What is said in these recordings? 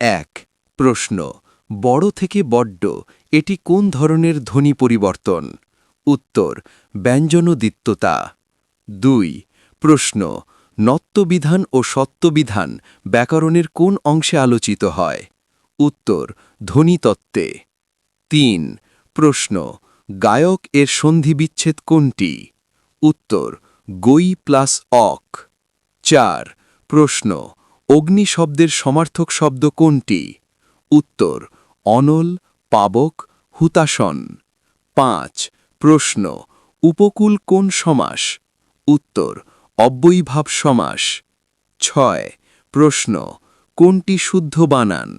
এক, প্রশ্ন, বড় থেকে বড্ড, এটি কোন ধরনের ধ্বনি পরিবর্তন? উত্তর ব্যঞ্জনদিত্যতা দুই, প্রশ্ন নত্যবিধান ও সত্যবিধান ব্যাকরণের কোন অংশে আলোচিত হয়? উত্তর, ধ্বনিতত্ত্বে। তিন, প্রশ্ন, গায়ক এর সন্ধিবিচ্ছেদ কোনটি? উত্তর, গই প্লাস অক। চার, প্রশ্ন অগ্নি শব্দের সমার্থক শব্দ কোনটি? উত্তর, অনল, পাবক হুতাসন পাঁচ, প্রশ্ন, উপকূল কোন সমাস? উত্তর, অব্যয়ীভাব সমাস। ছয়, প্রশ্ন, কোনটি শুদ্ধ বানান?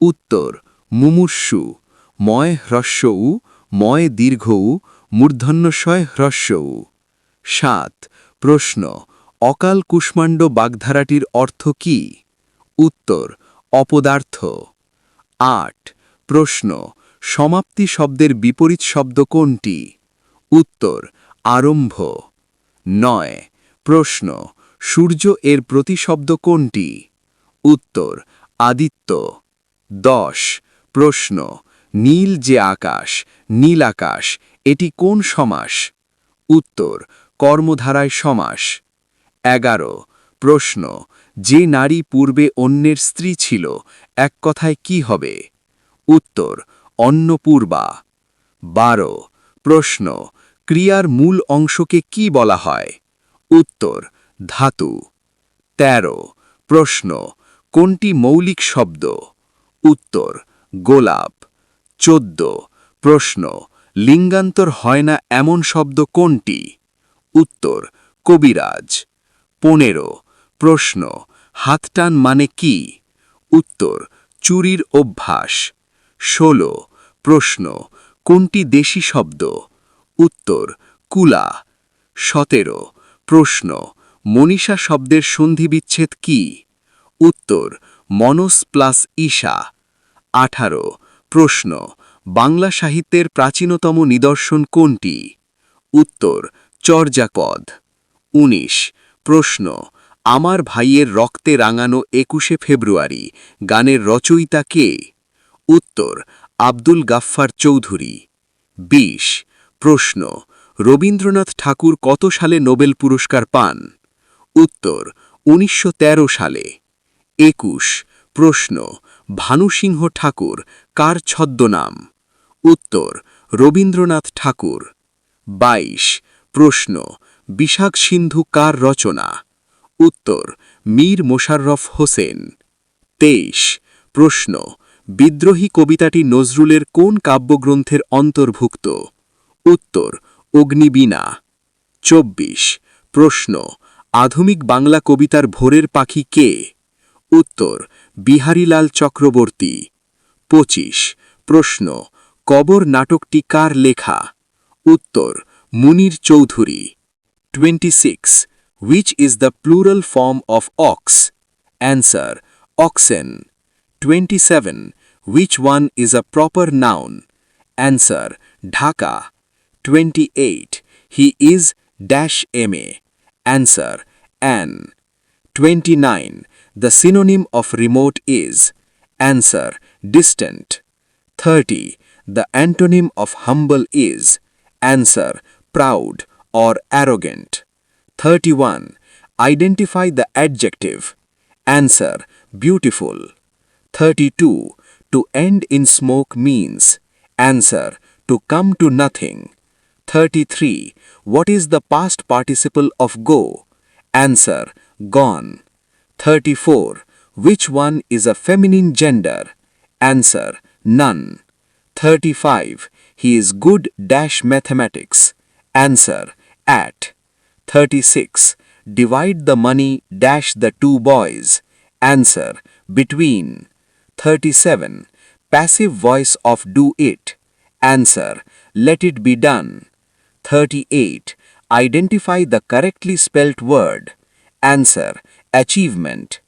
উত্তর, মুমূর্ষু, ময় হ্রস্ব উ ময় দীর্ঘ উ মূর্ধন্যশয় হ্রস্ব উ সাত, প্রশ্ন অকাল কুষ্মাণ্ড বাগধারাটির অর্থ কি? উত্তর, অপদার্থ। আট, প্রশ্ন, সমাপ্তি শব্দের বিপরীত শব্দ কোনটি? উত্তর, আরম্ভ। নয়, প্রশ্ন, সূর্য এর প্রতিশব্দ কোনটি? উত্তর, আদিত্য। দশ, প্রশ্ন, নীল যে আকাশ নীল আকাশ এটি কোন সমাস? উত্তর, কর্মধারায় সমাস। এগারো। প্রশ্ন, যে নারী পূর্বে অন্যের স্ত্রী ছিল, এক কথায় কি হবে? উত্তর, অন্নপূর্বা। বারো। প্রশ্ন, ক্রিয়ার মূল অংশকে কি বলা হয়? উত্তর, ধাতু। ১৩ প্রশ্ন, কোনটি মৌলিক শব্দ? উত্তর, গোলাপ। চোদ্দ। প্রশ্ন, লিঙ্গান্তর হয় না এমন শব্দ কোনটি? উত্তর, কবিরাজ। পনেরো। প্রশ্ন হাতটান মানে কি? উত্তর, চুরির অভ্যাস। ষোলো। প্রশ্ন, কোনটি দেশি শব্দ? উত্তর, কুলা। সতেরো। প্রশ্ন, মনীষা শব্দের সন্ধিবিচ্ছেদ কি? উত্তর, মনস প্লাস ঈশা। আঠারো। প্রশ্ন, বাংলা সাহিত্যের প্রাচীনতম নিদর্শন কোনটি? উত্তর, চর্যাপদ। ১৯ প্রশ্ন, আমার ভাইয়ের রক্তে রাঙানো একুশে ফেব্রুয়ারি, গানের রচয়িতা কে? উত্তর, আব্দুল গাফফার চৌধুরী। ২০ প্রশ্ন, রবীন্দ্রনাথ ঠাকুর কত সালে নোবেল পুরস্কার পান? উত্তর ১৯১৩ সালে। একুশ, প্রশ্ন ভানুসিংহ ঠাকুর কার ছদ্মনাম? উত্তর, রবীন্দ্রনাথ ঠাকুর। ২২ প্রশ্ন বিশাখ সিন্ধু কার রচনা? উত্তর, মীর মোশাররফ হোসেন। তেইশ, প্রশ্ন, বিদ্রোহী কবিতাটি নজরুলের কোন কাব্যগ্রন্থের অন্তর্ভুক্ত? উত্তর, অগ্নিবীণা। চব্বিশ, প্রশ্ন, আধুনিক বাংলা কবিতার ভোরের পাখি কে? উত্তর, বিহারীলাল চক্রবর্তী। পঁচিশ, প্রশ্ন, কবর নাটকটি কার লেখা? উত্তর, মুনির Chowdhury. 26. Which is the plural form of ox? Answer. Oxen. 27. Which one is a proper noun? Answer. Dhaka. 28. He is dash ma. Answer. An. 29. The synonym of remote is. Answer. Distant. 30. The antonym of humble is. Answer. Proud or arrogant. 31. Identify the adjective. Answer. Beautiful. 32. To end in smoke means. Answer. To come to nothing. 33. What is the past participle of go? Answer. Gone. 34. Which one is a feminine gender? Answer. None. 35. He is good dash mathematics. Answer. At. 36. Divide the money dash the two boys. Answer. Between. 37. Passive voice of do it. Answer. Let it be done. 38. Identify the correctly spelt word. Answer. Achievement.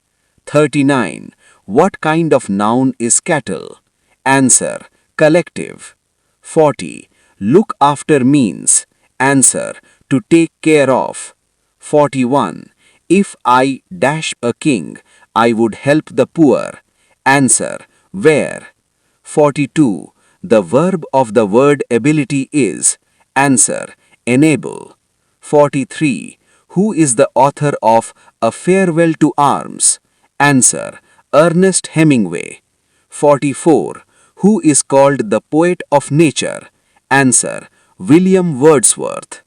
39. What kind of noun is cattle? Answer. Collective. 40. Look after means. Answer. To take care of. 41. If I dash a king, I would help the poor. Answer where. 42. The verb of the word ability is. Answer enable. 43. Who is the author of A Farewell to Arms? Answer Ernest Hemingway. 44. Who is called the poet of nature? Answer William Wordsworth.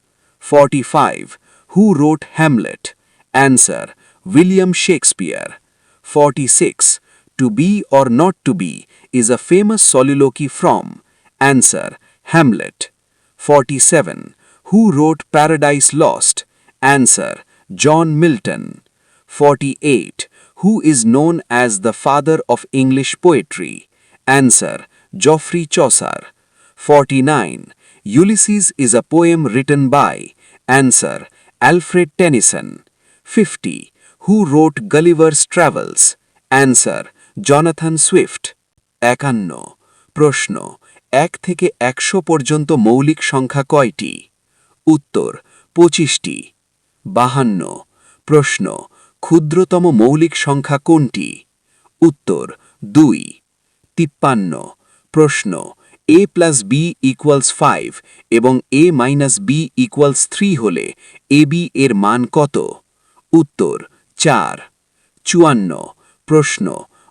45. Who wrote Hamlet? Answer William Shakespeare. 46. To be or not to be is a famous soliloquy from. Answer Hamlet. 47. Who wrote Paradise Lost? Answer John Milton. 48. Who is known as the father of English poetry? Answer Geoffrey Chaucer. 49. Ulysses is a poem written by. Answer Alfred Tennyson. 50. Who wrote Gulliver's Travels? Answer Jonathan Swift. একান্ন প্রশ্ন এক থেকে একশো পর্যন্ত মৌলিক সংখ্যা কয়টি উত্তর পঁচিশটি বাহান্ন প্রশ্ন ক্ষুদ্রতম মৌলিক সংখ্যা কোনটি উত্তর দুই তিপ্পান্ন প্রশ্ন A plus B equals five এবং A minus B equals three হলে এ বি এর মান কত? উত্তর, চার। চুয়ান্ন। প্রশ্ন,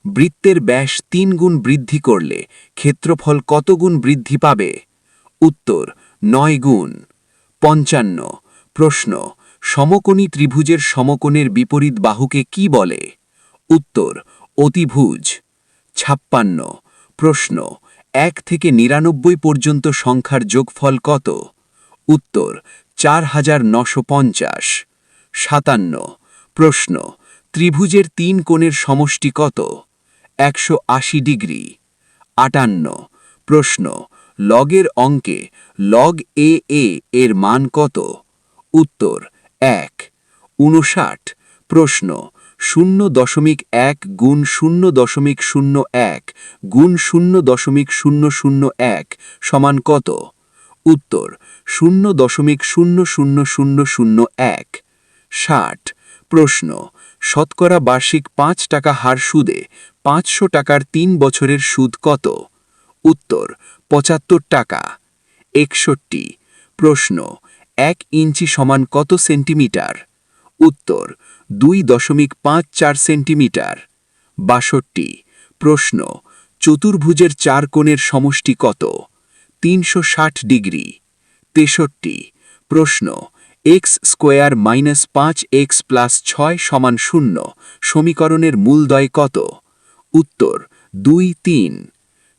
বৃত্তের ব্যাস তিন গুণ বৃদ্ধি করলে ক্ষেত্রফল কত গুণ বৃদ্ধি পাবে? উত্তর, নয় গুণ। পঞ্চান্ন। প্রশ্ন, সমকোণী ত্রিভুজের সমকোণের বিপরীত বাহুকে কি বলে? উত্তর, অতিভুজ। ছাপ্পান্ন। প্রশ্ন এক থেকে নিরানব্বই পর্যন্ত সংখ্যার যোগফল কত? উত্তর, চার হাজার নশো পঞ্চাশ। সাতান্ন। প্রশ্ন, ত্রিভুজের তিন কোণের সমষ্টি কত? একশো আশি ডিগ্রি। আটান্ন। প্রশ্ন, লগের অঙ্কে লগ এ এ এর মান কত? উত্তর, এক। উনষাট প্রশ্ন শূন্য দশমিক এক গুণ শূন্য দশমিক শূন্য এক, গুণ শূন্য দশমিক শূন্য শূন্য এক সমান কত? উত্তর, শূন্য দশমিক শূন্য শূন্য শূন্য শূন্য এক। ষাট, প্রশ্ন, শতকরা বার্ষিক পাঁচ টাকা হার সুদে পাঁচশো টাকার তিন বছরের সুদ কত? উত্তর, পঁচাত্তর টাকা। একষট্টি, প্রশ্ন, এক ইঞ্চি সমান কত সেন্টিমিটার? উত্তর, দুই দশমিক পাঁচ চার সেন্টিমিটার। বাষট্টি, প্রশ্ন, চতুর্ভুজের চার কোণের সমষ্টি কত? তিনশো ষাট ডিগ্রি। তেষট্টি, প্রশ্ন, এক্স স্কোয়ার মাইনাস পাঁচ এক্স প্লাস ছয় সমান শূন্য, সমীকরণের মূলদয় কত? উত্তর, দুই তিন।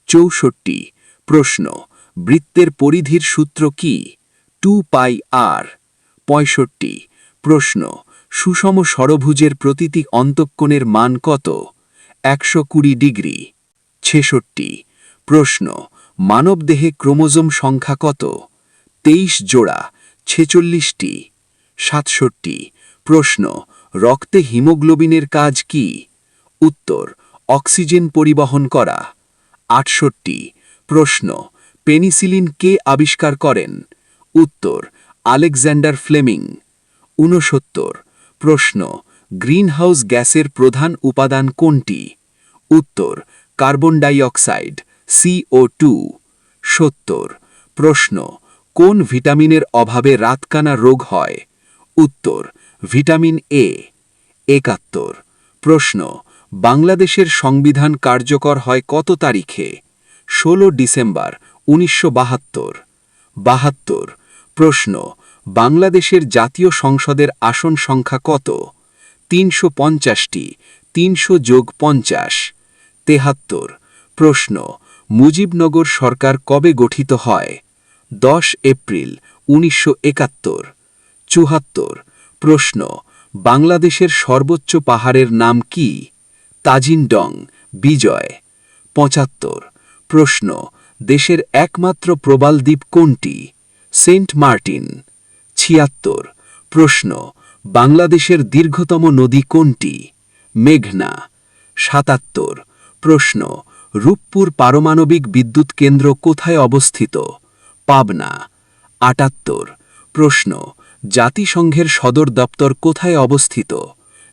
চৌষট্টি, প্রশ্ন, বৃত্তের পরিধির সূত্র কি? Two pi R. পঁয়ষট্টি, প্রশ্ন সুষম সরভুজের প্রতিটি অন্তঃকোণের মান কত? একশো কুড়ি ডিগ্রি। ছেষট্টি। প্রশ্ন, মানবদেহে ক্রোমোজোম সংখ্যা কত? তেইশ জোড়া, ছেচল্লিশটি। সাতষট্টি। প্রশ্ন, রক্তে হিমোগ্লোবিনের কাজ কি? উত্তর, অক্সিজেন পরিবহন করা। আটষট্টি। প্রশ্ন, পেনিসিলিন কে আবিষ্কার করেন? উত্তর, আলেকজান্ডার ফ্লেমিং। ঊনসত্তর। প্রশ্ন, গ্রিনহাউস গ্যাসের প্রধান উপাদান কোনটি? উত্তর, কার্বন ডাইঅক্সাইড সিও টু। সত্তর, প্রশ্ন, কোন ভিটামিনের অভাবে রাতকানা রোগ হয়? উত্তর, ভিটামিন এ। একাত্তর, প্রশ্ন, বাংলাদেশের সংবিধান কার্যকর হয় কত তারিখে? ষোলো ডিসেম্বর, উনিশশো বাহাত্তর। বাহাত্তর, প্রশ্ন বাংলাদেশের জাতীয় সংসদের আসন সংখ্যা কত? তিনশো পঞ্চাশটি, তিনশো যোগ পঞ্চাশ। তেহাত্তর। প্রশ্ন, মুজিবনগর সরকার কবে গঠিত হয়? দশ এপ্রিল, উনিশশো একাত্তর। চুহাত্তর প্রশ্ন, বাংলাদেশের সর্বোচ্চ পাহাড়ের নাম কি? তাজিনডং, বিজয়। পঁচাত্তর। প্রশ্ন, দেশের একমাত্র প্রবাল দ্বীপ কোনটি? Saint Martin. ছিয়াত্তর প্রশ্ন, বাংলাদেশের দীর্ঘতম নদী কোনটি? মেঘনা। সাতাত্তর। প্রশ্ন, রূপপুর পারমাণবিক বিদ্যুৎ কেন্দ্র কোথায় অবস্থিত? পাবনা। আটাত্তর। প্রশ্ন, জাতিসংঘের সদর দপ্তর কোথায় অবস্থিত?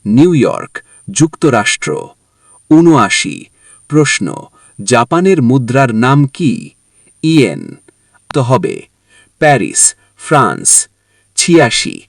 নিউ ইয়র্ক, যুক্তরাষ্ট্র। উনআশি প্রশ্ন, জাপানের মুদ্রার নাম কি? ইয়েন। তো হবে, প্যারিস, ফ্রান্স। Tieshi.